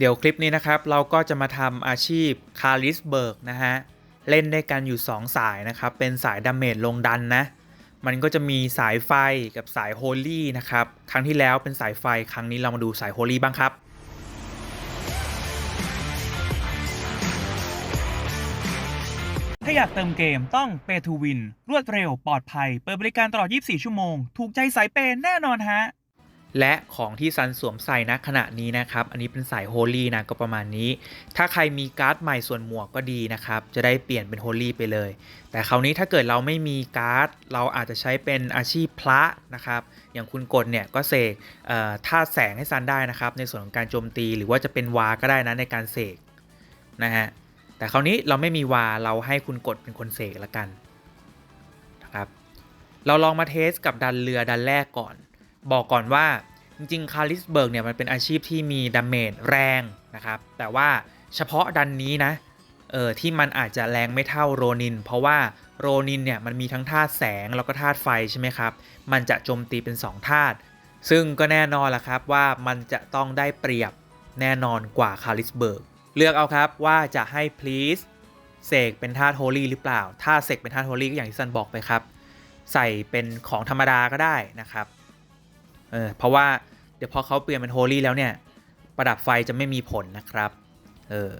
เดี๋ยวคลิปนี้นะครับ เราก็จะมาทำอาชีพคาริสเบิร์กนะฮะ เล่นได้กันอยู่ 2 สายนะครับ เป็นสายดาเมจลงดันนะ มันก็จะมีสายไฟกับสายโฮลี่นะครับ ครั้งที่แล้วเป็นสายไฟครั้งนี้เรามาดูสายโฮลี่บ้างครับถ้าอยากเติมเกมต้อง Pay to Win รวดเร็วปลอดภัย เปิดบริการตลอด 24 ชั่วโมง ถูกใจสายเปแน่นอนฮะ และของที่ซันสวมใส่ณขณะนี้นะครับ อันนี้เป็นสายโฮลี่นะก็ประมาณนี้ ถ้าใครมีการ์ดใหม่ส่วนหมวกก็ดีนะครับ จะได้เปลี่ยนเป็นโฮลี่ไปเลย แต่คราวนี้ถ้าเกิดเราไม่มีการ์ด เราอาจจะใช้เป็นอาชีพพระนะครับ อย่างคุณกดเนี่ยก็เสกเอ่อธาแสงให้ซันได้นะครับ ในส่วนของการโจมตีหรือว่าจะเป็นวาก็ได้นะในการเสกนะฮะ แต่คราวนี้เราไม่มีวาเราให้คุณกดเป็นคนเสกละกันนะครับ เราลองมาเทสกับดันเรือดันแรกก่อน บอกก่อนว่าจริงๆคาริสเบิร์กเนี่ยมันเป็นอาชีพที่มีดาเมจแรงนะครับ แต่ว่าเฉพาะดันนี้นะเออที่มันอาจจะแรงไม่เท่าโรนิน เพราะว่าโรนินเนี่ยมันมีทั้งธาตุแสงแล้วก็ธาตุไฟใช่ไหมครับ มันจะโจมตีเป็น2ธาตุซึ่งก็แน่นอนละครับว่ามันจะต้องได้เปรียบแน่นอนกว่าคาริสเบิร์กเลือกเอาครับว่าจะให้ please เสกเป็นธาตุโฮลี่หรือเปล่า ถ้าเสกเป็นธาตุโฮลี่ก็อย่างที่ซันบอกไปครับ ใส่เป็นของธรรมดาก็ได้นะครับ เออเพราะว่าเดี๋ยวพอเขาเปลี่ยนเป็นโฮลี่แล้วเนี่ย ประดับไฟจะไม่มีผลนะครับ เออ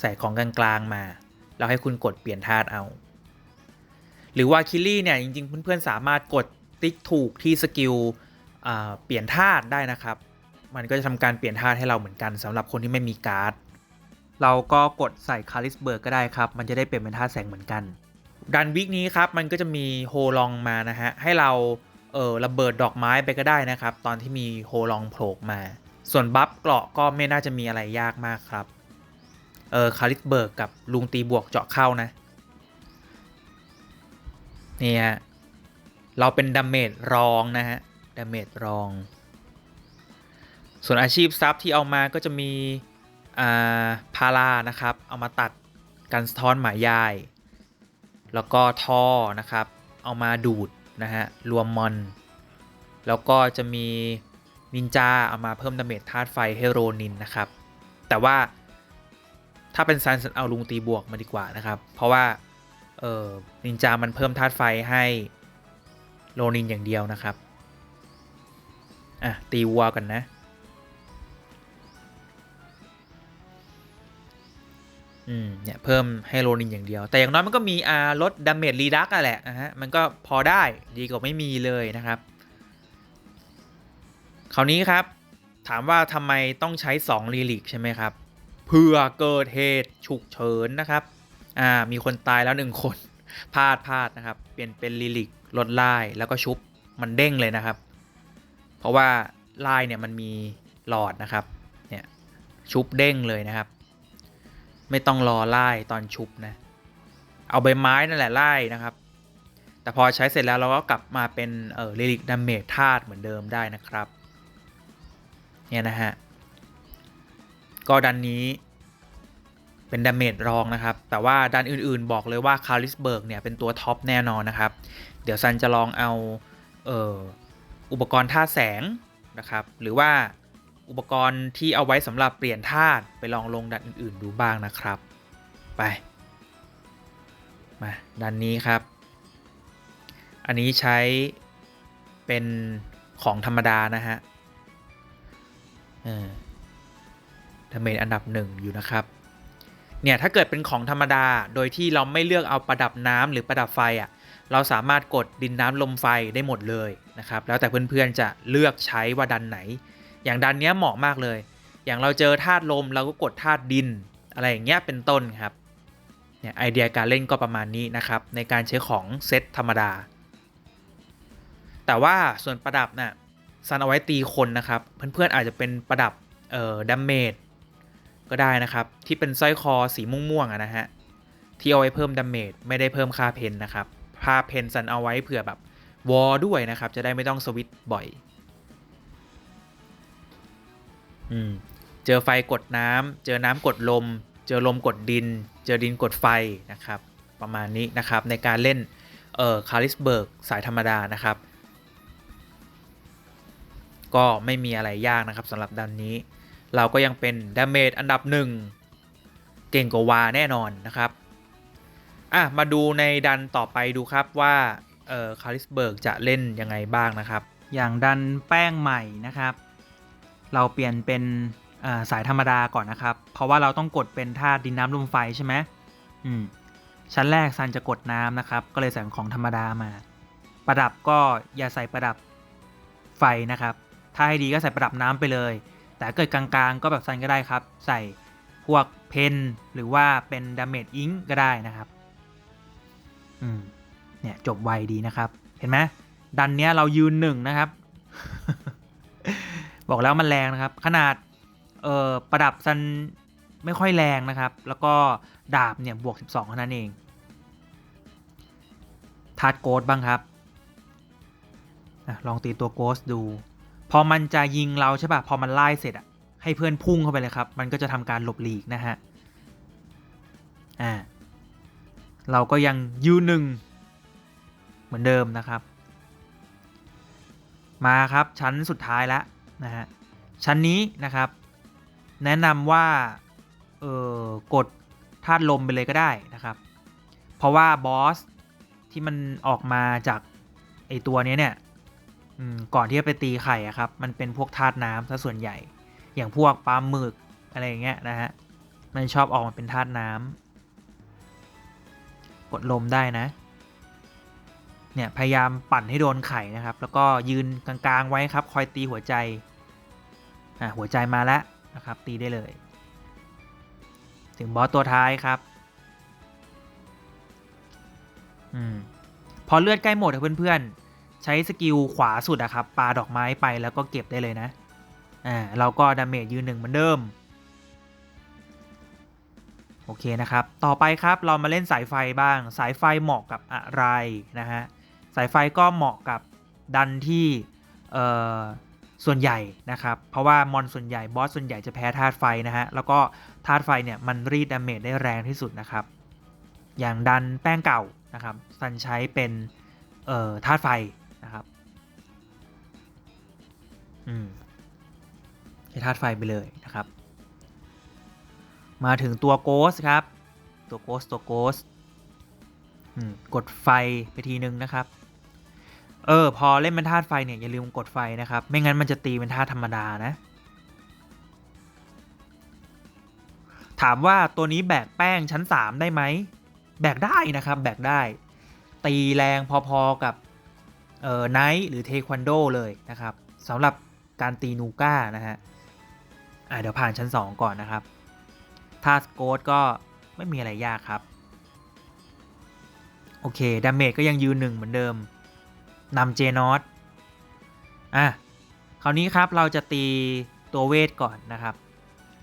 ใส่ของกลางๆมา แล้วให้คุณกดเปลี่ยนธาตุเอา หรือว่าคิลลี่เนี่ย จริงๆ เพื่อนๆ สามารถกดติ๊กถูกที่สกิลอ่าเปลี่ยนธาตุได้นะครับ มันก็จะทำการเปลี่ยนธาตุให้เราเหมือนกันสำหรับคนที่ไม่มีการ์ด เราก็กดใส่คาริสเบิร์กก็ได้ครับ มันจะได้เปลี่ยนเป็นธาตุแสงเหมือนกันดันวิกนี้ครับ มันก็จะมีโฮลองมานะฮะ ให้เรา เออระเบิดดอกไม้ไปก็ได้นะครับ ตอนที่มีโฮลองโผล่มา ส่วนบัฟเกราะก็ไม่น่าจะมีอะไรยากมากครับเออคาริสเบิร์กกับลุงตีบวกเจาะเข้านะนี่ฮะเราเป็นดาเมจรองนะฮะดาเมจรอง ส่วนอาชีพซับที่เอามาก็จะมีอ่าพารานะครับ เอามาตัดกันสะท้อนหมายยาย แล้วก็ท่อนะครับ เอามาดูด นะฮะ รวมมอน แล้วก็จะมีนินจาเอามาเพิ่มดาเมจธาตุไฟให้โรนินนะครับ แต่ว่าถ้าเป็นซันเอาลุงตีบวกมาดีกว่านะครับ เพราะว่าเออนินจามันเพิ่มธาตุไฟให้โรนินอย่างเดียวนะครับ อะ ตีวัวกันนะ อืมเนี่ยเพิ่มให้โรนินอย่างเดียว แต่อย่างน้อยมันก็มีอาลดดาเมจรีดักอะแหละนะฮะมันก็พอได้ดีกว่าไม่มีเลยนะครับ คราวนี้ครับ ถามว่าทำไมต้องใช้2ลีลิกใช่ไหมครับเพื่อเกิดเหตุฉุกเฉินนะครับอ่ามีคนตายแล้วหนึ่งคนพลาดพลาดนะครับ เปลี่ยนเป็นลีลิกลดไล่แล้วก็ชุบมันเด้งเลยนะครับ เพราะว่าไล่เนี่ยมันมีหลอดนะครับเนี่ยชุบเด้งเลยนะครับ ไม่ต้องรอไล่ตอนชุบนะ เอาใบไม้นั่นแหละไล่นะครับ แต่พอใช้เสร็จแล้วเราก็กลับมาเป็นเออลิลิกดาเมจธาตุเหมือนเดิมได้นะครับ เนี่ยนะฮะ ก็ดันนี้เป็นดาเมจรองนะครับ แต่ว่าดันอื่นๆบอกเลยว่าคาริสเบิร์กเนี่ยเป็นตัวท็อปแน่นอนนะครับ เดี๋ยวซันจะลองเอาเอออุปกรณ์ธาแสงนะครับ หรือว่า อุปกรณ์ที่เอาไว้สำหรับเปลี่ยนธาตุไปลองลงดันอื่น ๆ ดูบ้างนะครับ ไป มาดันนี้ครับ อันนี้ใช้เป็นของธรรมดานะฮะเออดาเมจอันดับหนึ่งอยู่นะครับ เนี่ยถ้าเกิดเป็นของธรรมดาโดยที่เราไม่เลือกเอาประดับน้ำหรือประดับไฟอะ่ะเราสามารถกดดินน้ำลมไฟได้หมดเลยนะครับ แล้วแต่เพื่อนๆจะเลือกใช้ว่าดันไหน อย่างดันเนี้ยเหมาะมากเลย อย่างเราเจอธาตุลมเราก็กดธาตุดิน อะไรอย่างเงี้ยเป็นต้นครับเนี่ยไอเดียการเล่นก็ประมาณนี้นะครับ ในการใช้ของเซตธรรมดา แต่ว่าส่วนประดับน่ะซันเอาไว้ตีคนนะครับ เพื่อนๆอาจจะเป็นประดับเอ่อดัมเมจก็ได้นะครับ ที่เป็นสร้อยคอสีม่วงๆนะฮะที่เอาไว้เพิ่มดัมเมจไม่ได้เพิ่มค่าเพนนะครับค่าเพนซันเอาไว้เผื่อแบบวอลด้วยนะครับ จะได้ไม่ต้องสวิตบ่อย อืมเจอไฟกดน้ำเจอน้ำกดลม เจอลมกดดิน เจอดินกดไฟนะครับ ประมาณนี้นะครับในการเล่นเอ่อคาริสเบิร์กสายธรรมดานะครับ ก็ไม่มีอะไรยากนะครับสำหรับดันนี้ เราก็ยังเป็นดาเมจอันดับหนึ่งเก่งกว่าวาแน่นอนนะครับอะมาดูในดันต่อไปดูครับว่าเอ่อคาริสเบิร์กจะเล่นยังไงบ้างนะครับ อย่างดันแป้งใหม่นะครับ เราเปลี่ยนเป็นสายธรรมดาก่อนนะครับ เพราะว่าเราต้องกดเป็นธาตุดินน้ำลมไฟใช่ไหมอืมชั้นแรกซันจะกดน้ำนะครับ ก็เลยใส่ของธรรมดามา ประดับก็อย่าใส่ประดับไฟนะครับ ถ้าให้ดีก็ใส่ประดับน้ำไปเลย แต่เกิดกลางๆ ก็แบบซันก็ได้ครับ ใส่พวกเพนหรือว่าเป็นดาเมจอิงก็ได้นะครับอืมเนี่ยจบไวดีนะครับ เห็นไหมดันเนี้ยเรายืนหนึ่งนะครับ บอกแล้วมันแรงนะครับ ขนาดเอ่อประดับซันไม่ค่อยแรงนะครับ แล้วก็ดาบเนี่ยบวก 12เท่านั้นเองทาร์ดโกดบ้างครับอลองตีตัวโกสดู พอมันจะยิงเราใช่ป่ะพอมันไล่เสร็จอะให้เพื่อนพุ่งเข้าไปเลยครับ มันก็จะทำการหลบหลีกนะฮะอ่าเราก็ยังยืนหนึ่งเหมือนเดิมนะครับ มาครับชั้นสุดท้ายแล้ว นะฮะชั้นนี้นะครับแนะนำว่าเออกดธาตุลมไปเลยก็ได้นะครับ เพราะว่าบอสที่มันออกมาจากไอตัวนี้เนี่ยก่อนที่จะไปตีไข่อะครับ มันเป็นพวกธาตุน้ำซะส่วนใหญ่ อย่างพวกปลาหมึกอะไรอย่างเงี้ยนะฮะ มันชอบออกมาเป็นธาตุน้ำกดลมได้นะ เนี่ยพยายามปั่นให้โดนไข่นะครับ แล้วก็ยืนกลางๆไว้ครับ คอยตีหัวใจอะหัวใจมาแล้วนะครับ ตีได้เลย ถึงบอสตัวท้ายครับอืมพอเลือดใกล้หมดอะเพื่อนๆ ใช้สกิลขวาสุดอะครับปาดอกไม้ไปแล้วก็เก็บได้เลยนะอ่าเราก็ดาเมจยืนหนึ่งเหมือนเดิมโอเคนะครับ ต่อไปครับเรามาเล่นสายไฟบ้าง สายไฟเหมาะกับอะไรนะฮะ สายไฟก็เหมาะกับดันที่ส่วนใหญ่นะครับ เพราะว่ามอนส่วนใหญ่บอสส่วนใหญ่จะแพ้ธาตุไฟนะฮะ แล้วก็ธาตุไฟเนี่ยมันรีดดาเมจได้แรงที่สุดนะครับ อย่างดันแป้งเก่านะครับซันใช้เป็นธาตุไฟนะครับ อืมใช้ธาตุไฟไปเลยนะครับ มาถึงตัวโกสครับ ตัวโกสตัวโกสอืมกดไฟไปทีนึงนะครับ เออ พอเล่นเป็นธาตุไฟเนี่ยอย่าลืมกดไฟนะครับ ไม่งั้นมันจะตีเป็นธาตุธรรมดานะ ถามว่าตัวนี้แบกแป้งชั้น 3 ได้ไหม แบกได้นะครับ แบกได้ ตีแรงพอๆกับเอ่อไนท์หรือเทควันโดเลยนะครับสำหรับการตีนูก้านะฮะอะเดี๋ยวผ่านชั้น 2 ก่อนนะครับถ้าสโกดก็ไม่มีอะไรยากครับ โอเคดาเมจก็ยังยืนหนึ่งเหมือนเดิม นำเจนอตอะคราวนี้ครับเราจะตีตัวเวทก่อนนะครับ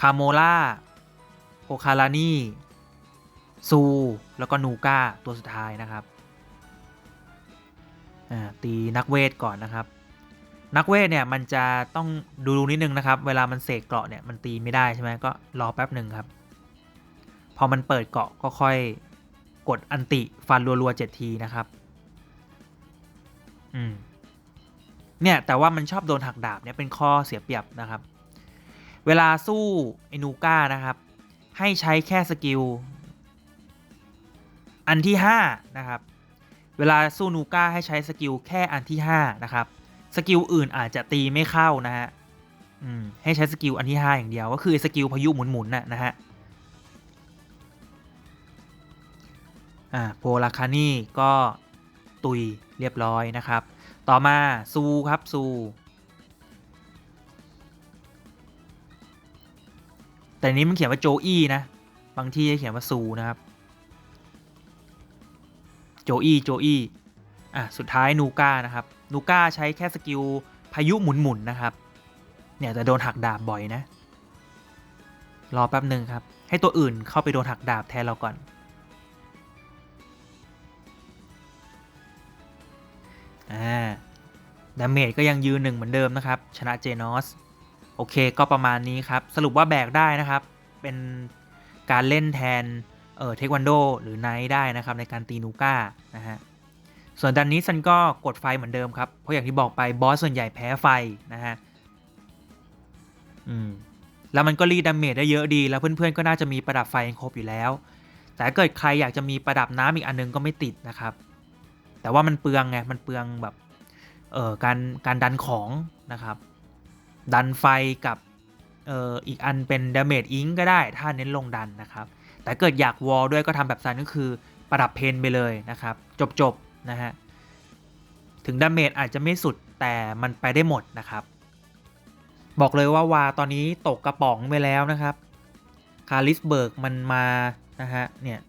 คาโมล่าโอคารานีซู แล้วก็นูก้าตัวสุดท้ายนะครับอ่าตีนักเวทก่อนนะครับ นักเวทเนี่ยมันจะต้องดูนิดนึงนะครับ เวลามันเสกเกราะเนี่ยมันตีไม่ได้ใช่ไหมก็รอแป๊บหนึ่งครับ พอมันเปิดเกราะก็ค่อยกดอันติฟันรัวๆเจ็ดทีนะครับ เนี่ยแต่ว่ามันชอบโดนหักดาบเนี่ยเป็นข้อเสียเปรียบนะครับ เวลาสู้ไอนูก้านะครับ ให้ใช้แค่สกิล อันที่ 5 นะครับ เวลาสู้นูก้าให้ใช้สกิลแค่อันที่ 5 นะครับ สกิลอื่นอาจจะตีไม่เข้านะฮะให้ใช้สกิลอันที่ 5 อย่างเดียว ก็คือสกิลพายุหมุนๆน่ะนะฮะอ่าโพลาคานี่ก็ตุย เรียบร้อยนะครับ ต่อมาซูครับซูแต่นี้มันเขียนว่าโจอี้นะ บางที่จะเขียนว่าซูนะครับ โจอี้โจอี้อะสุดท้ายนูก้านะครับ นูก้าใช้แค่สกิลพายุหมุนๆนะครับ เนี่ยแต่โดนหักดาบบ่อยนะ รอแป๊บหนึ่งครับ ให้ตัวอื่นเข้าไปโดนหักดาบแทนเราก่อน อ่าดาเมจก็ยังยืนหนึ่งเหมือนเดิมนะครับ ชนะเจนอสโอเคก็ประมาณนี้ครับ สรุปว่าแบกได้นะครับ เป็นการเล่นแทนเอ่อเทควันโดหรือไนท์ได้นะครับในการตีนูก้านะฮะส่วนดันนี้ซันก็กดไฟเหมือนเดิมครับ เพราะอย่างที่บอกไปบอสส่วนใหญ่แพ้ไฟนะฮะอืมแล้วมันก็รีดดาเมจได้เยอะดี แล้วเพื่อนๆก็น่าจะมีประดับไฟครบอยู่แล้ว แต่เกิดใครอยากจะมีประดับน้ำอีกอันนึงก็ไม่ติดนะครับ แต่ว่ามันเปลืองไง มันเปลืองแบบเอ่อการการดันของนะครับ ดันไฟกับเอ่ออีกอันเป็นดาเมจอิงก็ได้ถ้าเน้นลงดันนะครับ แต่เกิดอยากวอลด้วยก็ทำแบบซันก็คือประดับเพนไปเลยนะครับ จบๆนะฮะ ถึงดาเมจอาจจะไม่สุดแต่มันไปได้หมดนะครับ บอกเลยว่าวาตอนนี้ตกกระป๋องไปแล้วนะครับ คาริสเบิร์กมันมานะฮะเนี่ย